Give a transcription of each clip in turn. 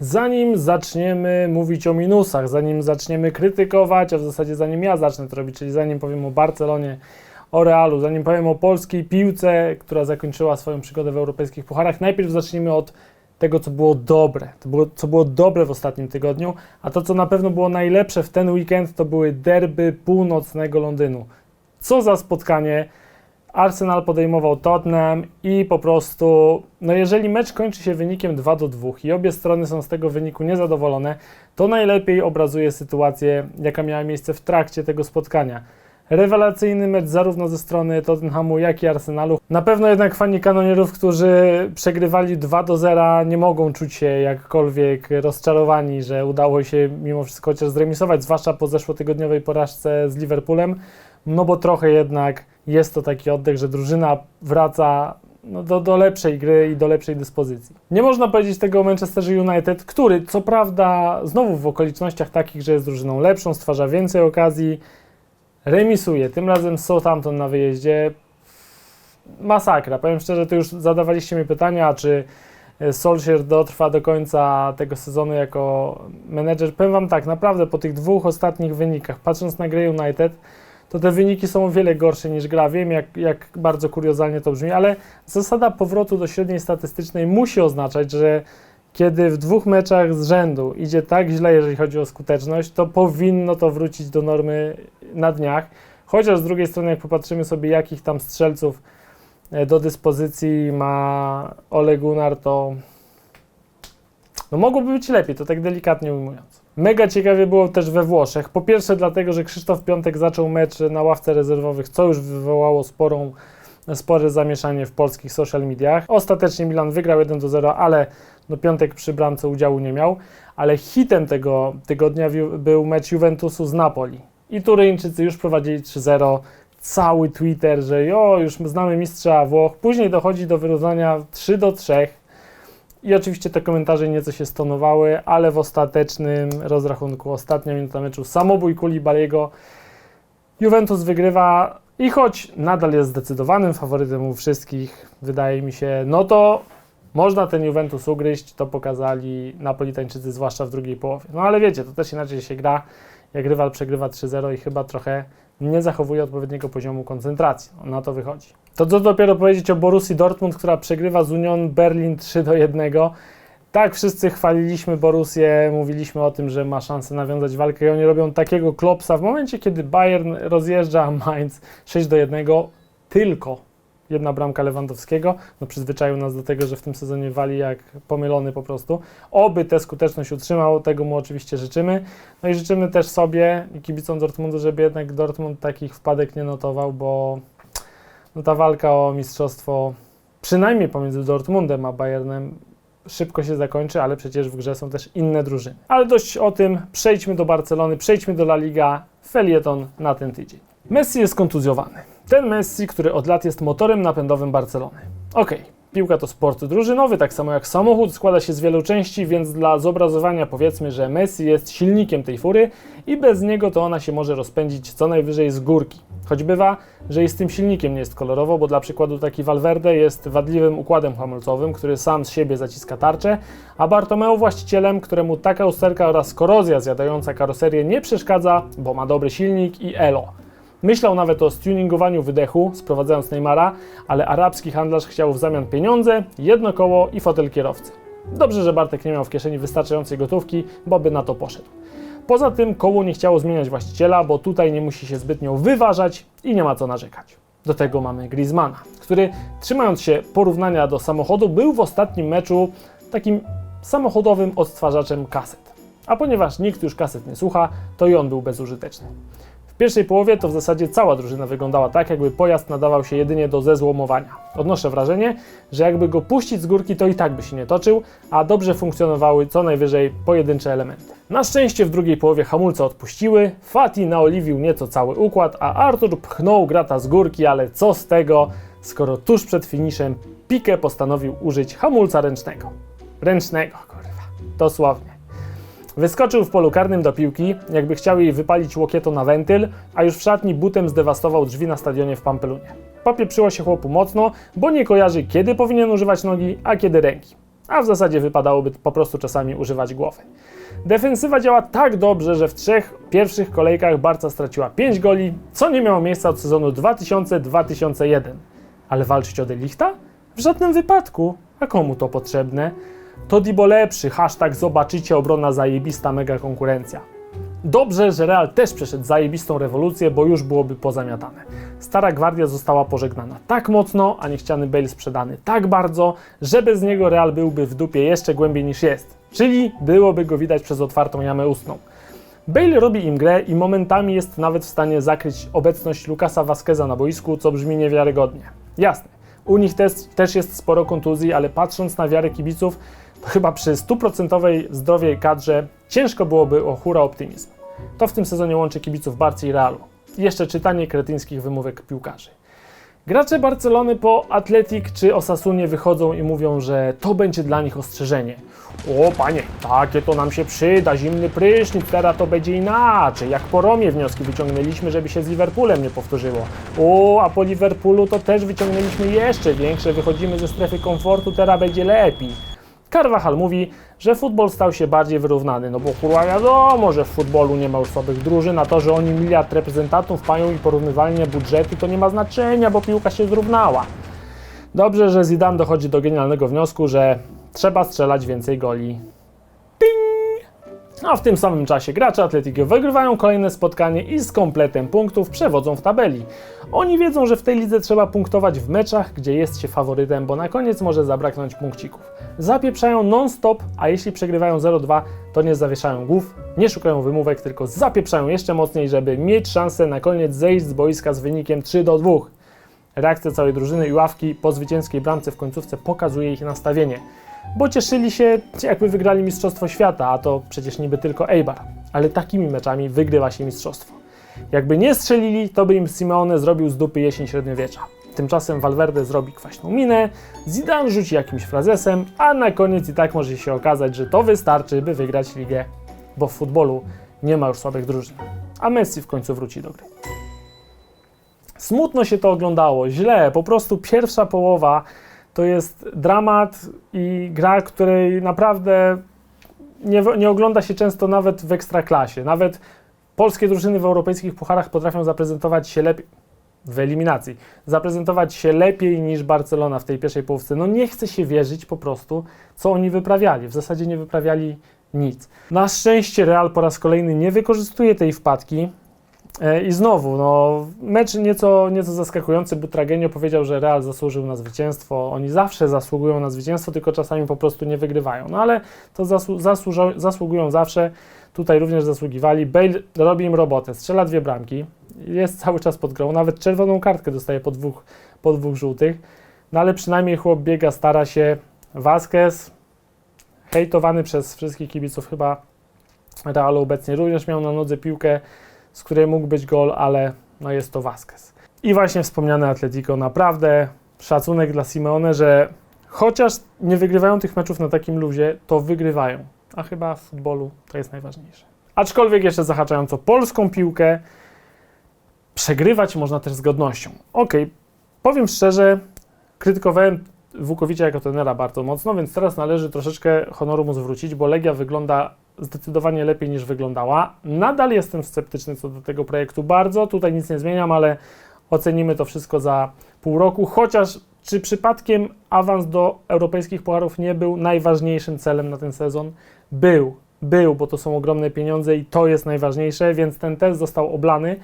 Zanim zaczniemy mówić o minusach, zanim zaczniemy krytykować, a w zasadzie zanim ja zacznę to robić, czyli zanim powiem o Barcelonie, o Realu, zanim powiem o polskiej piłce, która zakończyła swoją przygodę w europejskich pucharach, najpierw zacznijmy od tego, co było dobre, było, co było dobre w ostatnim tygodniu, a to, co na pewno było najlepsze w ten weekend, to były derby północnego Londynu. Co za spotkanie! Arsenal podejmował Tottenham i po prostu, no jeżeli mecz kończy się wynikiem 2 do 2 i obie strony są z tego wyniku niezadowolone, to najlepiej obrazuje sytuację, jaka miała miejsce w trakcie tego spotkania. Rewelacyjny mecz zarówno ze strony Tottenhamu, jak i Arsenalu. Na pewno jednak fani kanonierów, którzy przegrywali 2 do 0, nie mogą czuć się jakkolwiek rozczarowani, że udało się mimo wszystko chociaż zremisować, zwłaszcza po zeszłotygodniowej porażce z Liverpoolem, no bo trochę jednak jest to taki oddech, że drużyna wraca no, do, do lepszej gry i do lepszej dyspozycji. Nie można powiedzieć tego o Manchesterze United, który co prawda znowu w okolicznościach takich, że jest drużyną lepszą, stwarza więcej okazji, remisuje, tym razem Southampton na wyjeździe. Masakra. Powiem szczerze, to już zadawaliście mi pytania, czy Solskjaer dotrwa do końca tego sezonu jako menedżer. Powiem Wam tak, naprawdę po tych dwóch ostatnich wynikach, patrząc na grę United, to te wyniki są o wiele gorsze niż gra. Wiem, jak, jak bardzo kuriozalnie to brzmi, ale zasada powrotu do średniej statystycznej musi oznaczać, że kiedy w dwóch meczach z rzędu idzie tak źle, jeżeli chodzi o skuteczność, to powinno to wrócić do normy na dniach. Chociaż z drugiej strony, jak popatrzymy sobie, jakich tam strzelców e, do dyspozycji ma Ole Gunnar, to no mogłoby być lepiej, to tak delikatnie ujmując. Mega ciekawie było też we Włoszech. Po pierwsze dlatego, że Krzysztof Piątek zaczął mecz na ławce rezerwowych, co już wywołało sporą, spore zamieszanie w polskich social mediach. Ostatecznie Milan wygrał 1 do 0, ale no Piątek przy bramce udziału nie miał. Ale hitem tego tygodnia był mecz Juventusu z Napoli. I Turyńczycy już prowadzili 3-0. Cały Twitter, że jo, już znamy mistrza Włoch. Później dochodzi do wyrównania 3 do 3. I oczywiście te komentarze nieco się stonowały, ale w ostatecznym rozrachunku, ostatnia minuta meczu, samobój Koulibaly'ego, Juventus wygrywa i choć nadal jest zdecydowanym faworytem u wszystkich, wydaje mi się, no to można ten Juventus ugryźć, to pokazali Napolitańczycy, zwłaszcza w drugiej połowie. No ale wiecie, to też inaczej się gra, jak rywal przegrywa 3-0 i chyba trochę nie zachowuje odpowiedniego poziomu koncentracji. Na to wychodzi. To co dopiero powiedzieć o Borussii Dortmund, która przegrywa z Union Berlin 3 do 1. Tak, wszyscy chwaliliśmy Borussię, mówiliśmy o tym, że ma szansę nawiązać walkę i oni robią takiego klopsa w momencie, kiedy Bayern rozjeżdża Mainz 6 do 1, tylko jedna bramka Lewandowskiego, no przyzwyczaił nas do tego, że w tym sezonie wali jak pomylony po prostu. Oby tę skuteczność utrzymał, tego mu oczywiście życzymy. No i życzymy też sobie i kibicom Dortmundu, żeby jednak Dortmund takich wpadek nie notował, bo no ta walka o mistrzostwo, przynajmniej pomiędzy Dortmundem a Bayernem, szybko się zakończy, ale przecież w grze są też inne drużyny. Ale dość o tym, przejdźmy do Barcelony, przejdźmy do La Liga, felieton na ten tydzień. Messi jest kontuzjowany. Ten Messi, który od lat jest motorem napędowym Barcelony. Okej, piłka to sport drużynowy, tak samo jak samochód, składa się z wielu części, więc dla zobrazowania powiedzmy, że Messi jest silnikiem tej fury i bez niego to ona się może rozpędzić co najwyżej z górki. Choć bywa, że i z tym silnikiem nie jest kolorowo, bo dla przykładu taki Valverde jest wadliwym układem hamulcowym, który sam z siebie zaciska tarczę, a Bartomeu właścicielem, któremu taka usterka oraz korozja zjadająca karoserię nie przeszkadza, bo ma dobry silnik i elo. Myślał nawet o stuningowaniu wydechu, sprowadzając Neymara, ale arabski handlarz chciał w zamian pieniądze, jedno koło i fotel kierowcy. Dobrze, że Bartek nie miał w kieszeni wystarczającej gotówki, bo by na to poszedł. Poza tym koło nie chciało zmieniać właściciela, bo tutaj nie musi się zbytnio wyważać i nie ma co narzekać. Do tego mamy Griezmana, który trzymając się porównania do samochodu, był w ostatnim meczu takim samochodowym odtwarzaczem kaset. A ponieważ nikt już kaset nie słucha, to i on był bezużyteczny. Pierwszej połowie to w zasadzie cała drużyna wyglądała tak, jakby pojazd nadawał się jedynie do zezłomowania. Odnoszę wrażenie, że jakby go puścić z górki, to i tak by się nie toczył, a dobrze funkcjonowały co najwyżej pojedyncze elementy. Na szczęście w drugiej połowie hamulce odpuściły, Fati naoliwił nieco cały układ, a Artur pchnął grata z górki, ale co z tego, skoro tuż przed finiszem Piqué postanowił użyć hamulca ręcznego. Ręcznego, kurwa, dosłownie. Wyskoczył w polu karnym do piłki, jakby chciał jej wypalić łokieto na wentyl, a już w szatni butem zdewastował drzwi na stadionie w Pampelunie. Popieprzyło się chłopu mocno, bo nie kojarzy kiedy powinien używać nogi, a kiedy ręki. a w zasadzie wypadałoby po prostu czasami używać głowy. Defensywa działa tak dobrze, że w trzech pierwszych kolejkach Barca straciła 5 goli, co nie miało miejsca od sezonu 2000-2001. Ale walczyć o Delichta? W żadnym wypadku. A komu to potrzebne? To Dibo lepszy, hashtag zobaczycie obrona zajebista, mega konkurencja. Dobrze, że Real też przeszedł zajebistą rewolucję, bo już byłoby pozamiatane. Stara gwardia została pożegnana tak mocno, a niechciany Bale sprzedany tak bardzo, że bez niego Real byłby w dupie jeszcze głębiej niż jest. Czyli byłoby go widać przez otwartą jamę ustną. Bale robi im grę i momentami jest nawet w stanie zakryć obecność Lukasa Vasqueza na boisku, co brzmi niewiarygodnie. Jasne, u nich też, też jest sporo kontuzji, ale patrząc na wiarę kibiców, to chyba przy stuprocentowej zdrowej kadrze ciężko byłoby o hura optymizm. To w tym sezonie łączy kibiców Barcy i Realu. Jeszcze czytanie kretyńskich wymówek piłkarzy. Gracze Barcelony po Atletik czy Osasunie wychodzą i mówią, że to będzie dla nich ostrzeżenie. O panie, takie to nam się przyda, zimny prysznic, teraz to będzie inaczej. Jak po Romie wnioski wyciągnęliśmy, żeby się z Liverpoolem nie powtórzyło. O, a po Liverpoolu to też wyciągnęliśmy jeszcze większe, wychodzimy ze strefy komfortu, teraz będzie lepiej. Carvajal mówi, że futbol stał się bardziej wyrównany, no bo kurwa wiadomo, że w futbolu nie ma już słabych drużyn, a to, że oni miliard reprezentantów mają i porównywalnie budżety, to nie ma znaczenia, bo piłka się zrównała. Dobrze, że Zidane dochodzi do genialnego wniosku, że trzeba strzelać więcej goli. A w tym samym czasie gracze Atletico wygrywają kolejne spotkanie i z kompletem punktów przewodzą w tabeli. Oni wiedzą, że w tej lidze trzeba punktować w meczach, gdzie jest się faworytem, bo na koniec może zabraknąć punkcików. Zapieprzają non-stop, a jeśli przegrywają 0-2, to nie zawieszają głów, nie szukają wymówek, tylko zapieprzają jeszcze mocniej, żeby mieć szansę na koniec zejść z boiska z wynikiem 3-2. Reakcja całej drużyny i ławki po zwycięskiej bramce w końcówce pokazuje ich nastawienie. Bo cieszyli się, jakby wygrali Mistrzostwo Świata, a to przecież niby tylko Eibar. Ale takimi meczami wygrywa się mistrzostwo. Jakby nie strzelili, to by im Simeone zrobił z dupy jesień średniowiecza. Tymczasem Valverde zrobi kwaśną minę, Zidane rzuci jakimś frazesem, a na koniec i tak może się okazać, że to wystarczy, by wygrać ligę, bo w futbolu nie ma już słabych drużyn. A Messi w końcu wróci do gry. Smutno się to oglądało, źle, po prostu pierwsza połowa to jest dramat i gra, której naprawdę nie, nie ogląda się często nawet w ekstraklasie. Nawet polskie drużyny w europejskich pucharach potrafią zaprezentować się lepiej w eliminacji, zaprezentować się lepiej niż Barcelona w tej pierwszej połówce. No nie chce się wierzyć po prostu, co oni wyprawiali. W zasadzie nie wyprawiali nic. Na szczęście Real po raz kolejny nie wykorzystuje tej wpadki. E, I znowu, no, mecz nieco, nieco zaskakujący. Butragenio powiedział, że Real zasłużył na zwycięstwo. Oni zawsze zasługują na zwycięstwo, tylko czasami po prostu nie wygrywają. No ale to zasłu zasługują zawsze. Tutaj również zasługiwali. Bale robi im robotę, strzela dwie bramki, jest cały czas pod grą, nawet czerwoną kartkę dostaje po dwóch, po dwóch żółtych. No ale przynajmniej chłop biega, stara się. Vasquez, hejtowany przez wszystkich kibiców chyba Realu obecnie, również miał na nodze piłkę z której mógł być gol, ale no jest to Vasquez. I właśnie wspomniane Atletico, naprawdę szacunek dla Simeone, że chociaż nie wygrywają tych meczów na takim luzie, to wygrywają. A chyba w futbolu to jest najważniejsze. Aczkolwiek jeszcze zahaczając o polską piłkę, przegrywać można też z godnością. Ok, powiem szczerze, krytykowałem Wukowicza jako tenera bardzo mocno, więc teraz należy troszeczkę honoru mu zwrócić, bo Legia wygląda zdecydowanie lepiej niż wyglądała. Nadal jestem sceptyczny co do tego projektu bardzo, tutaj nic nie zmieniam, ale ocenimy to wszystko za pół roku, chociaż czy przypadkiem awans do europejskich pucharów nie był najważniejszym celem na ten sezon? Był, był, bo to są ogromne pieniądze i to jest najważniejsze, więc ten test został oblany.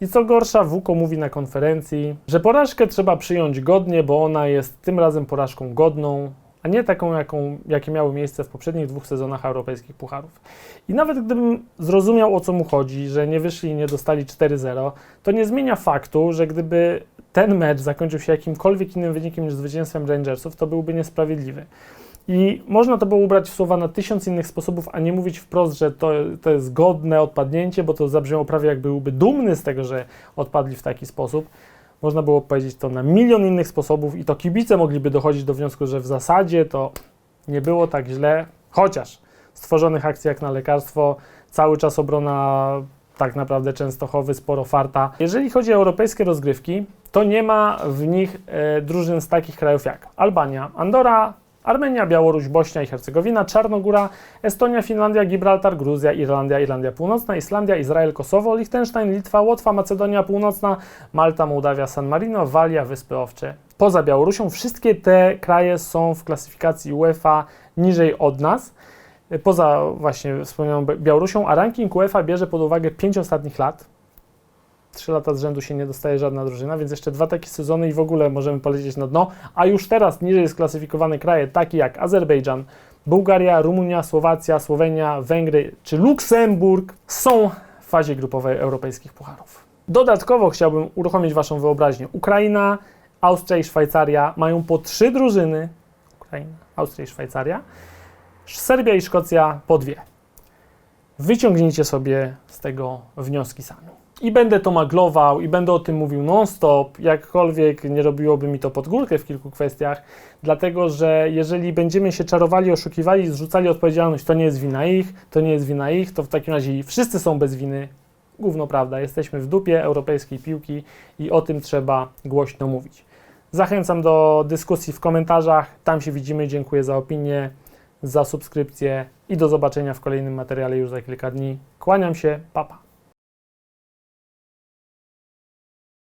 I co gorsza, Wuko mówi na konferencji, że porażkę trzeba przyjąć godnie, bo ona jest tym razem porażką godną, a nie taką, jaką, jakie miały miejsce w poprzednich dwóch sezonach europejskich pucharów. I nawet gdybym zrozumiał o co mu chodzi, że nie wyszli i nie dostali 4-0, to nie zmienia faktu, że gdyby ten mecz zakończył się jakimkolwiek innym wynikiem niż zwycięstwem Rangersów, to byłby niesprawiedliwy. I można to było ubrać w słowa na tysiąc innych sposobów, a nie mówić wprost, że to, to jest godne odpadnięcie, bo to zabrzmiało prawie jakby byłby dumny z tego, że odpadli w taki sposób. Można było powiedzieć to na milion innych sposobów i to kibice mogliby dochodzić do wniosku, że w zasadzie to nie było tak źle, chociaż stworzonych akcji jak na lekarstwo, cały czas obrona tak naprawdę Częstochowy, sporo farta. Jeżeli chodzi o europejskie rozgrywki, to nie ma w nich e, drużyn z takich krajów jak Albania, Andora, Armenia, Białoruś, Bośnia i Hercegowina, Czarnogóra, Estonia, Finlandia, Gibraltar, Gruzja, Irlandia, Irlandia Północna, Islandia, Izrael, Kosowo, Liechtenstein, Litwa, Łotwa, Macedonia Północna, Malta, Mołdawia, San Marino, Walia, Wyspy Owcze. Poza Białorusią wszystkie te kraje są w klasyfikacji UEFA niżej od nas, poza właśnie wspomnianą Białorusią, a ranking UEFA bierze pod uwagę pięć ostatnich lat. Trzy lata z rzędu się nie dostaje żadna drużyna, więc jeszcze dwa takie sezony i w ogóle możemy polecieć na dno. A już teraz niżej sklasyfikowane kraje takie jak Azerbejdżan, Bułgaria, Rumunia, Słowacja, Słowenia, Węgry czy Luksemburg są w fazie grupowej europejskich pucharów. Dodatkowo chciałbym uruchomić Waszą wyobraźnię. Ukraina, Austria i Szwajcaria mają po trzy drużyny. Ukraina, Austria i Szwajcaria. Serbia i Szkocja po dwie. Wyciągnijcie sobie z tego wnioski sami. I będę to maglował i będę o tym mówił non-stop, jakkolwiek nie robiłoby mi to pod górkę w kilku kwestiach, dlatego że jeżeli będziemy się czarowali, oszukiwali, zrzucali odpowiedzialność, to nie jest wina ich, to nie jest wina ich, to w takim razie wszyscy są bez winy. Gówno prawda, jesteśmy w dupie europejskiej piłki i o tym trzeba głośno mówić. Zachęcam do dyskusji w komentarzach, tam się widzimy, dziękuję za opinię, za subskrypcję i do zobaczenia w kolejnym materiale już za kilka dni. Kłaniam się, papa.